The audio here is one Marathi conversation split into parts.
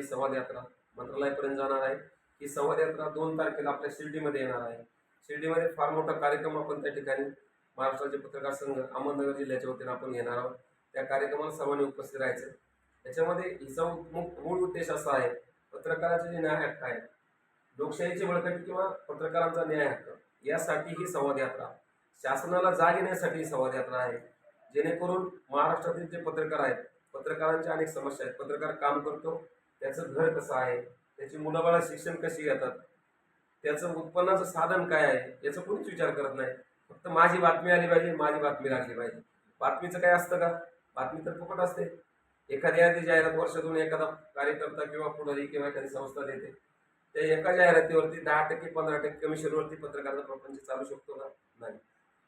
ही संवाद यात्रा मंत्रालयापर्यंत जाणार आहे. ही संवाद यात्रा दोन तारखेला आपल्या शिर्डीमध्ये येणार आहे. शिर्डीमध्ये फार मोठा कार्यक्रम आपण त्या ठिकाणी महाराष्ट्राचे पत्रकार संघ अहमदनगर जिल्ह्याच्या वतीनं आपण घेणार आहोत. त्या कार्यक्रमाला सर्वांनी उपस्थित राहायचं. त्याच्यामध्ये हिचा मूळ उद्देश असा आहे पत्रकाराचे जे न्याय हक्क आहेत लोकशाहीची बळकटी किंवा पत्रकारांचा न्याय हक्क यासाठी ही संवाद यात्रा. शासनाला जाग येण्यासाठी ही संवाद यात्रा आहे. जेणेकरून महाराष्ट्रातील जे पत्रकार आहेत पत्रकारांच्या अनेक समस्या आहेत. पत्रकार काम करतो त्याचं घर कसं आहे? त्याची मुलाबाळा शिक्षण कशी घेतात? त्याचं उत्पन्नाचं साधन काय आहे? याचा कोणीच विचार करत नाही. फक्त माझी बातमी आली पाहिजे माझी बातमी लागली पाहिजे. बातमीचं काय असतं का? बातमी तर फुकट असते. एखादी आधी जाहिरात वर्षातून एखादा कार्यकर्ता किंवा पुढारी किंवा एखादी संस्था देते. त्या एका जाहिरातीवरती दहा टक्के पंधरा टक्के कमिशनवरती पत्रकाराचा प्रपंच चालू शकतो का? नाही.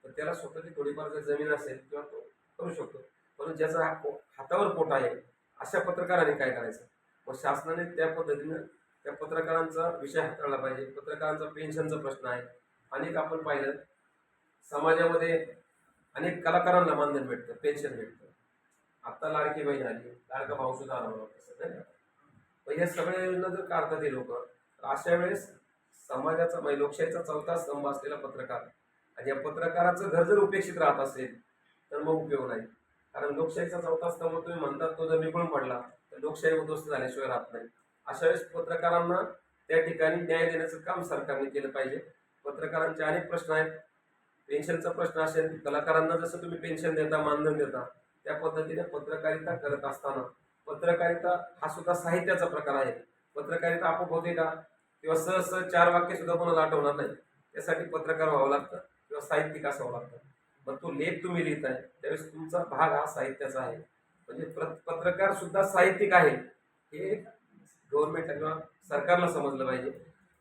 तर त्याला स्वतःची थोडीफार जर जमीन असेल किंवा तो करू शकतो. परंतु ज्याचा हा पो- हातावर पोट आहे अशा पत्रकाराने काय करायचं? व शासनाने त्या पद्धतीनं त्या पत्रकारांचा विषय हाताळला पाहिजे. पत्रकारांचा पेन्शनचा प्रश्न आहे. अनेक आपण पाहिलं. समाजामध्ये अनेक कलाकारांना मानधन भेटतं पेन्शन भेटतं. आत्ता लाडकी बहीण आली. लाडका भाऊ सुद्धा आला तसं नाही का? पण हे सगळे योजना जर काढतात हे लोक तर अशा वेळेस समाजाचा म्हणजे लोकशाहीचा चौथा स्तंभ असलेला पत्रकार आणि या पत्रकाराचं घर जर उपेक्षित राहत असेल तर मग उपयोग नाही. कारण लोकशाहीचा चौथा स्तंभ तुम्ही म्हणतात तो जर निघून पडला लोकशाही उद्ध्वस्त झाल्याशिवाय राहत नाही. अशा वेळेस पत्रकारांना त्या ठिकाणी न्याय देण्याचं काम सरकारने केलं पाहिजे. पत्रकारांचे अनेक प्रश्न आहेत. पेन्शनचा प्रश्न असेल कलाकारांना जसं तुम्ही पेन्शन देता मानधन देता त्या पद्धतीने पत्रकारिता करत असताना पत्रकारिता हा सुद्धा साहित्याचा प्रकार आहे. पत्रकारिता आपोआप होते का? किंवा सहज सहज चार वाक्य सुद्धा कोणाला आठवणार नाही. त्यासाठी पत्रकार व्हावं लागतं किंवा साहित्यिक असावं लागतं. मग तो लेख तुम्ही लिहिताय त्यावेळेस तुमचा भाग हा साहित्याचा आहे. म्हणजे प्र- पत्रकार सुद्धा साहित्यिक आहे हे गव्हर्नमेंट किंवा सरकारला समजलं पाहिजे.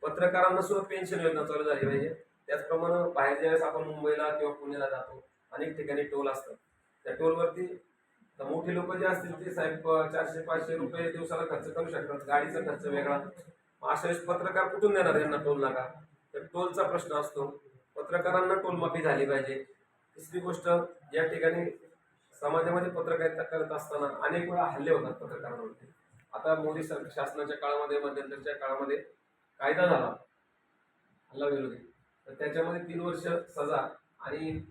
पत्रकारांना सुद्धा पेन्शन योजना चालू झाली पाहिजे. त्याचप्रमाणे बाहेर ज्यावेळेस आपण मुंबईला किंवा पुण्याला जातो अनेक ठिकाणी टोल असतात. त्या टोलवरती मोठे मोठी लोक जे असतील ते साहेब चारशे पाचशे रुपये दिवसाला खर्च करू शकतात. गाडीचा खर्च वेगळा. मग अशा वेळेस पत्रकार कुठून देणार यांना टोल नाका? तर टोलचा प्रश्न असतो. पत्रकारांना टोलमाफी झाली पाहिजे. तिसरी गोष्ट या ठिकाणी समाजामध्ये पत्रकारिता करत असताना अनेक वेळा हल्ले होतात पत्रकारांवरती. आता मोदी सर शासनाच्या काळामध्ये मध्यंतरच्या काळामध्ये कायदा झाला. हल्ला विरोधी तर त्याच्यामध्ये तीन वर्ष सजा आणि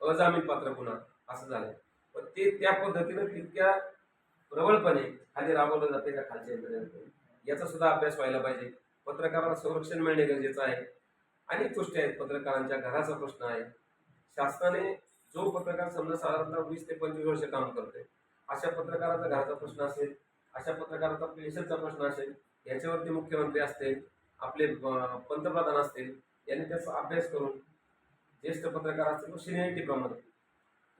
अजामीन पात्र गुन्हा असं झालं. पण ते त्या पद्धतीनं तितक्या प्रबळपणे खाली राबवलं जाते का खालच्या यंत्रणेतून याचा सुद्धा अभ्यास व्हायला पाहिजे. पत्रकाराला संरक्षण मिळणे गरजेचं आहे. अनेक गोष्टी आहेत. पत्रकारांच्या घराचा प्रश्न आहे. शासनाने जो पत्रकार समजा साधारणतः वीस ते पंचवीस वर्ष काम करतोय अशा पत्रकाराचा घराचा प्रश्न असेल अशा पत्रकाराचा पेन्शनचा प्रश्न असेल याच्यावरती मुख्यमंत्री असतील आपले पंतप्रधान असतील यांनी त्याचा अभ्यास करून ज्येष्ठ पत्रकार असतील सिनियरिटी प्रमाणे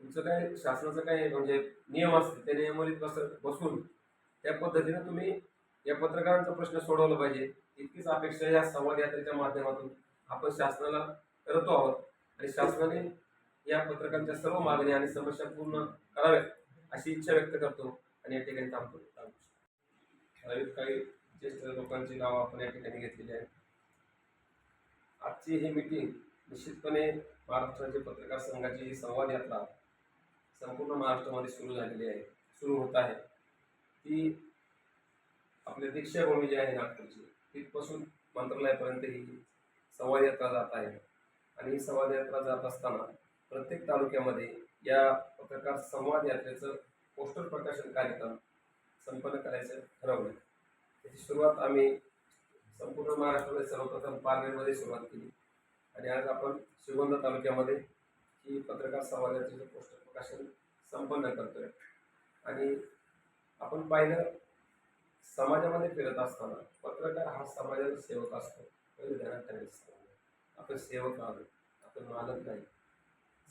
तुमचं काय शासनाचं काय म्हणजे नियम असतील त्या नियमावलीत बस बसून त्या पद्धतीनं तुम्ही या पत्रकारांचा प्रश्न सोडवला पाहिजे. इतकीच अपेक्षा या संवाद यात्रेच्या माध्यमातून आपण शासनाला करतो आहोत. आणि शासनाने या पत्रकारांच्या सर्व मागण्या आणि समस्या पूर्ण कराव्यात अशी इच्छा व्यक्त करतो आणि या ठिकाणी थांबतो. ठराविक काही ज्येष्ठ लोकांची नावं आपण या ठिकाणी घेतलेली आहेत. आजची ही मीटिंग निश्चितपणे महाराष्ट्राचे पत्रकार संघाची ही संवाद यात्रा संपूर्ण महाराष्ट्रामध्ये सुरू झालेली आहे. सुरू होत आहे. ती आपली दीक्षाभूमी जी आहे नागपूरची तिथपासून मंत्रालयापर्यंत ही संवाद यात्रा जात आहे. आणि ही संवाद यात्रा जात असताना प्रत्येक तालुक्यामध्ये या पत्रकार संवाद यात्रेचं पोस्टर प्रकाशन कार्यक्रम संपन्न करायचं ठरवलं. त्याची सुरुवात आम्ही संपूर्ण महाराष्ट्रामध्ये सर्वप्रथम पारनेरमध्ये सुरुवात केली. आणि आज आपण श्रीगोंदा तालुक्यामध्ये ही पत्रकार संवाद यात्रेचं पोस्टर प्रकाशन संपन्न करतोय. आणि आपण पाहिलं समाजामध्ये फिरत असताना पत्रकार हा समाजाचा सेवक असतो. पहिले ध्यानात ठेवायचं आपण सेवक आहोत. आपण मालक नाही.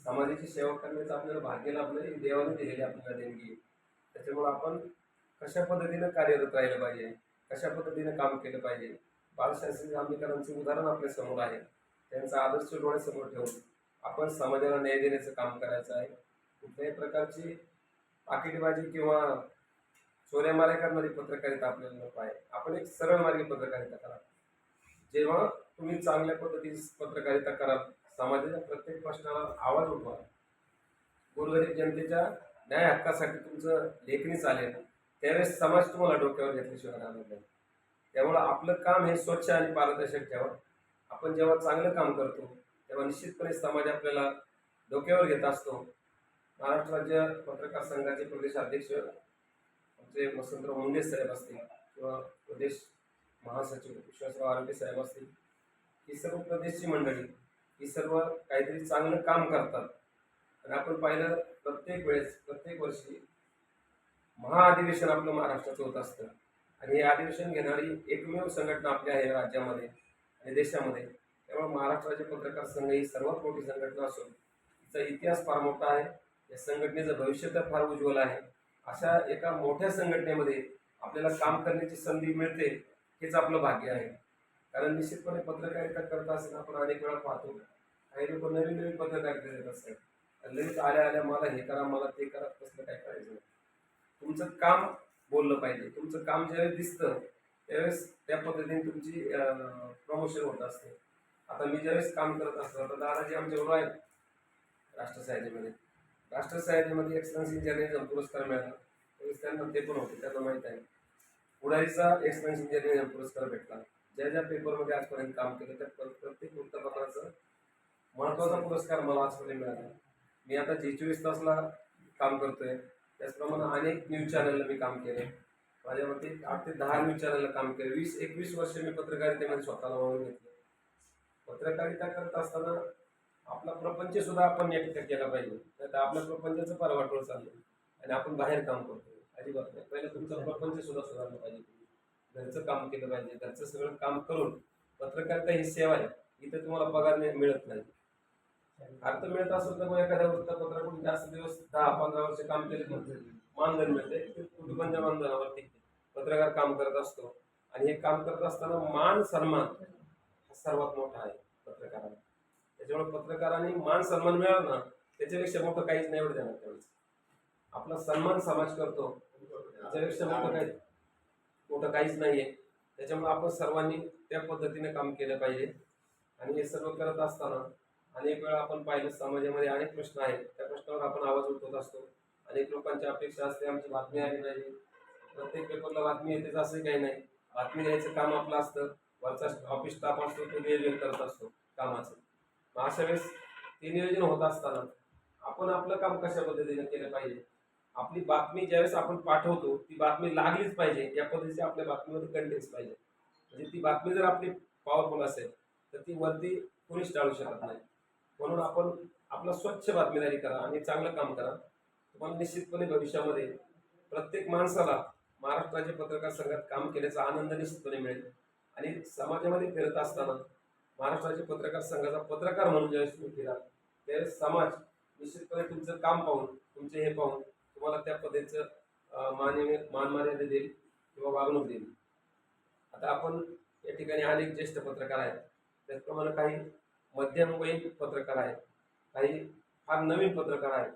समाजाची सेवा करण्याचं आपल्याला भाग्य लाभलं ही देवाने दिलेली आपल्याला देणगी. त्याच्यामुळं आपण कशा पद्धतीनं कार्यरत राहिलं पाहिजे कशा पद्धतीनं काम केलं पाहिजे? बाळशास्त्री आंबेडकरांचं उदाहरण आपल्यासमोर आहे. त्यांचा आदर्श डोळ्यासमोर ठेवून आपण समाजाला न्याय देण्याचं काम करायचं आहे. कुठल्याही प्रकारची पाकिटबाजी किंवा चोऱ्या माऱ्या करणारी पत्रकारिता आपल्याला नको आहे. आपण एक सरळ मार्गी पत्रकारिता करा. जेव्हा तुम्ही चांगल्या पद्धतीची पत्रकारिता कराल समाजाच्या प्रत्येक प्रश्नाला आवाज उठवा. गोरगरीब जनतेच्या न्याय हक्कासाठी तुमचं लेखणी चालेल. त्यावेळेस समाज तुम्हाला डोक्यावर घेतल्याशिवाय राहणार नाही. त्यामुळं आपलं काम हे स्वच्छ आणि पारदर्शक ठेवा. आपण जेव्हा चांगलं काम करतो तेव्हा निश्चितपणे समाज आपल्याला डोक्यावर घेत असतो. महाराष्ट्र राज्य पत्रकार संघाचे प्रदेशाध्यक्ष आमचे वसंतराव मुंडे साहेब असतील किंवा प्रदेश महासचिव विश्वासराव आरोग्य साहेब असतील ही सर्व प्रदेशची मंडळी ही सर्व काहीतरी चांगलं काम करतात. आणि आपण पाहिलं प्रत्येक वेळेस प्रत्येक वर्षी महाअधिवेशन आपलं महाराष्ट्राचं होत असतं. आणि हे अधिवेशन घेणारी एकमेव संघटना आपल्या आहे राज्यामध्ये आणि देशामध्ये. त्यामुळे महाराष्ट्राचे पत्रकार संघ ही सर्वात मोठी संघटना असून तिचा इतिहास फार मोठा आहे. या संघटनेचं भविष्य तर फार उज्ज्वल आहे. अशा एका मोठ्या संघटनेमध्ये आपल्याला काम करण्याची संधी मिळते हेच आपलं भाग्य आहे. कारण निश्चितपणे पत्रकारिता करत असताना आपण अनेक वेळा पाहतो. काही लोक नवीन नवीन पत्रकारिता देत असतात. लगेच आल्या आल्या मला हे करा मला ते करा तसलं काय करायचं तुमचं काम बोललं पाहिजे. तुमचं काम ज्यावेळेस दिसतं त्यावेळेस त्या पद्धतीने तुमची प्रमोशन होत असते. आता मी ज्यावेळेस काम करत असतो आता दादाजी आमच्याबरोबर आहेत. राष्ट्र राष्ट्रसाहित्यामध्ये राष्ट्रसाहित्यामध्ये एक्सलन्स इन पुरस्कार मिळाला त्यावेळेस त्यांना ते पण होते त्यांना माहीत आहे. पुढारीचा एक्सलन्स इन पुरस्कार भेटला ज्या ज्या पेपरमध्ये आजपर्यंत काम केलं त्या प्रत्येक वृत्तपत्राचं महत्त्वाचा पुरस्कार मला आजपर्यंत मिळाला. मी आता जी चोवीस तासला काम करतोय. त्याचप्रमाणे अनेक न्यूज चॅनलला मी काम केले माझ्यावरती आठ ते दहा न्यूज चॅनलला काम केलं वीस एकवीस वर्ष मी पत्रकारितेमध्ये स्वतःला वाहून घेतलं. पत्रकारिता करत असताना आपला प्रपंच सुद्धा आपण या केला पाहिजे. नाही तर आपल्या प्रपंचाचं फार चाललं आणि आपण बाहेर काम करतो अजिबात नाही. पहिलं तुमचं प्रपंच सुद्धा सुधारलं पाहिजे. घरचं काम केलं पाहिजे घरचं सगळं काम करून पत्रकारिता ही सेवा आहे इथं तुम्हाला पगार नाही- मिळत नाही. अर्थ मिळत असेल तर मग एखाद्या वृत्तपत्राकडून जास्त दिवस दहा पंधरा वर्ष काम केले मानधन मिळते कुटुंबांच्या कुटुंबाच्या मानधनावरती पत्रकार काम करत असतो. आणि हे काम करत असताना मान सन्मान हा सर्वात मोठा आहे पत्रकाराला त्याच्यामुळे पत्रकारांनी मान सन्मान मिळाला ना त्याच्यापेक्षा मोठं काहीच नाही एवढं देणार त्यावेळेस. आपला सन्मान समाज करतो त्याच्यापेक्षा मोठं काही कुठं काहीच नाहीये. त्याच्यामुळे आपण सर्वांनी त्या पद्धतीने काम केलं पाहिजे. आणि हे सर्व करत असताना अनेक वेळा आपण पाहिलं समाजामध्ये अनेक प्रश्न आहेत. त्या प्रश्नावर आपण आवाज उठवत असतो. अनेक लोकांची अपेक्षा असते आमची बातमी आली नाही. प्रत्येक पेपरला बातमी येतेच असं काही नाही. बातमी द्यायचं काम आपलं असतं. वरचा ऑफिस स्टाफ असतो तो नियोजन करत असतो कामाचं. मग अशा वेळेस ते नियोजन होत असताना आपण आपलं काम कशा पद्धतीने केलं पाहिजे? आपली बातमी ज्यावेळेस आपण पाठवतो ती बातमी लागलीच पाहिजे या पद्धतीचे आपल्या बातमीमध्ये कंटेन्स पाहिजे. म्हणजे ती बातमी जर आपली पॉवरफुल असेल तर ती वरती कोणीच टाळू शकत नाही. म्हणून आपण आपलं स्वच्छ बातमीदारी करा आणि चांगलं काम करा. तुम्हाला निश्चितपणे भविष्यामध्ये प्रत्येक माणसाला महाराष्ट्राच्या पत्रकार संघात काम केल्याचा आनंद निश्चितपणे मिळेल. आणि समाजामध्ये फिरत असताना महाराष्ट्राच्या पत्रकार संघाचा पत्रकार म्हणून ज्यावेळेस तुम्ही फिराल त्यावेळेस समाज निश्चितपणे तुमचं काम पाहून तुमचे हे पाहून तुम्हाला त्या पद्धतीचं मान्य मानमर्यादा देईल किंवा वागणूक देईल. आता आपण या ठिकाणी अनेक ज्येष्ठ पत्रकार आहेत. त्याचप्रमाणे काही मध्यमवयीन पत्रकार आहेत. काही फार नवीन पत्रकार आहेत.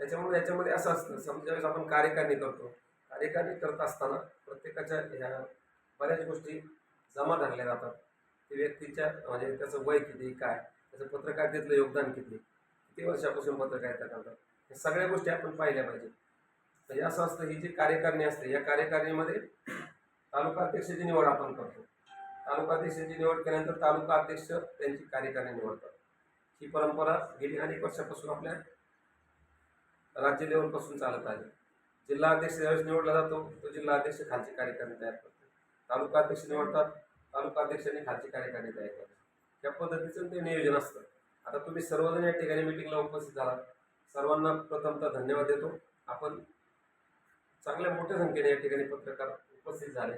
त्याच्यामुळे याच्यामध्ये असं असतं समजा वेळेस आपण कार्यकारणी करतो. कार्यकारणी करत असताना प्रत्येकाच्या ह्या बऱ्याच गोष्टी जमा धरल्या जातात ते व्यक्तीच्या म्हणजे त्याचं वय किती काय त्याचं पत्रकारितेतलं योगदान किती किती वर्षापासून पत्रकारिता करतात या सगळ्या गोष्टी आपण पाहिल्या पाहिजेत. तर असं असतं ही जी कार्यकारिणी असते या कार्यकारिणीमध्ये तालुका अध्यक्षाची निवड आपण करतो. तालुका अध्यक्षाची निवड केल्यानंतर तालुका अध्यक्ष त्यांची कार्यकारिणी निवडतात ही परंपरा गेली अनेक वर्षापासून आपल्या राज्य लेवलपासून चालत आहे जिल्हा अध्यक्ष ज्यावेळेस निवडला जातो तो जिल्हा अध्यक्ष खालची कार्यकारिणी तयार करतो. तालुका अध्यक्ष निवडतात तालुका अध्यक्षांनी खालची कार्यकारिणी तयार करतात. या पद्धतीचं ते नियोजन असतं. आता तुम्ही सर्वजण या ठिकाणी मिटिंगला उपस्थित झालात. सर्वांना प्रथमतः धन्यवाद देतो. आपण चांगल्या मोठ्या संख्येने या ठिकाणी पत्रकार उपस्थित झाले.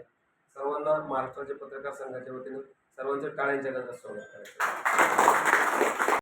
सर्वांना महाराष्ट्राच्या पत्रकार संघाच्या वतीनं सर्वांच्या टाळ्यांच्या गरजा स्वागत करायचं.